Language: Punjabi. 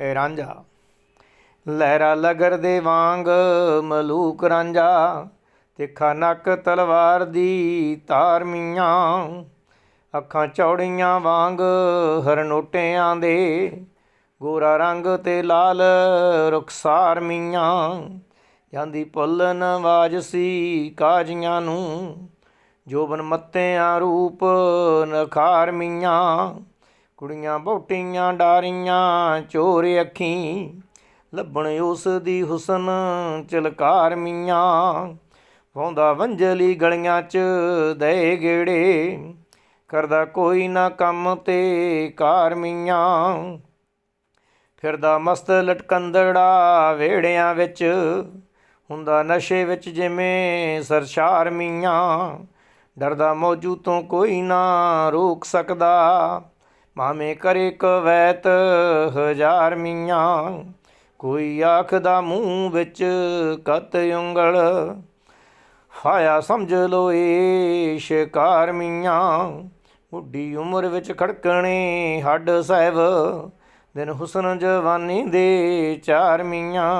ਰਾਂਝਾ। ਲਹਿਰਾ ਲਗਰ ਦੇ ਵਾਂਗ ਮਲੂਕ ਰਾਂਝਾ। ਤਿੱਖਾ ਨੱਕ ਤਲਵਾਰ ਦੀ ਧਾਰ ਮੀਆਂ। ਅੱਖਾਂ ਚੌੜੀਆਂ ਵਾਂਗ ਹਰਨੋਟਿਆਂ ਦੇ। ਗੋਰਾ ਰੰਗ ਤੇ ਲਾਲ ਰੁਖਸਾਰ ਮੀਆਂ। ਜਾਂਦੀ ਭੁੱਲਨ ਆਵਾਜ਼ ਸੀ ਕਾਜੀਆਂ ਨੂੰ। ਜੋਬਨ ਮੱਤਿਆਂ ਰੂਪ ਨਖਾਰ ਮੀਆਂ। ਕੁੜੀਆਂ ਬੋਟੀਆਂ ਡਾਰੀਆਂ, ਚੋਰ ਅੱਖੀਂ ਲੱਭਣ ਉਸ ਦੀ ਹੁਸਨ ਚਲਕਾਰ ਮੀਆਂ। ਪਾਉਂਦਾ ਵੰਜਲੀ ਗਲੀਆਂ 'ਚ ਦੇ ਗੇੜੇ, ਕਰਦਾ ਕੋਈ ਨਾ ਕੰਮ ਤੇ ਕਾਰ ਮੀਆਂ। ਫਿਰਦਾ ਮਸਤ ਲਟਕੰਦੜਾ ਵੇੜਿਆਂ ਵਿੱਚ, ਹੁੰਦਾ ਨਸ਼ੇ ਵਿੱਚ ਜਿਵੇਂ ਸਰਸ਼ਾਰ ਮੀਆਂ। ਡਰਦਾ ਮੌਜੂ ਤੋਂ ਕੋਈ ਨਾ ਰੋਕ ਸਕਦਾ ਮਾਮੇ ਕਰੇ ਕਵੈਤ ਹਜ਼ਾਰ ਮੀਆਂ। ਕੋਈ ਆਖਦਾ ਮੂੰਹ ਵਿੱਚ ਕਤ ਉਂਗਲ। ਫਾਇਆ ਸਮਝ ਲੋ ਏ ਸ਼ਿਕਾਰ ਮੀਆਂ। ਬੁੱਢੀ ਉਮਰ ਵਿੱਚ ਖੜਕਣੇ ਹੱਡ ਸਾਹਿਬ। ਦਿਨ ਹੁਸਨ ਜਵਾਨੀ ਦੇ ਚਾਰ ਮੀਆਂ।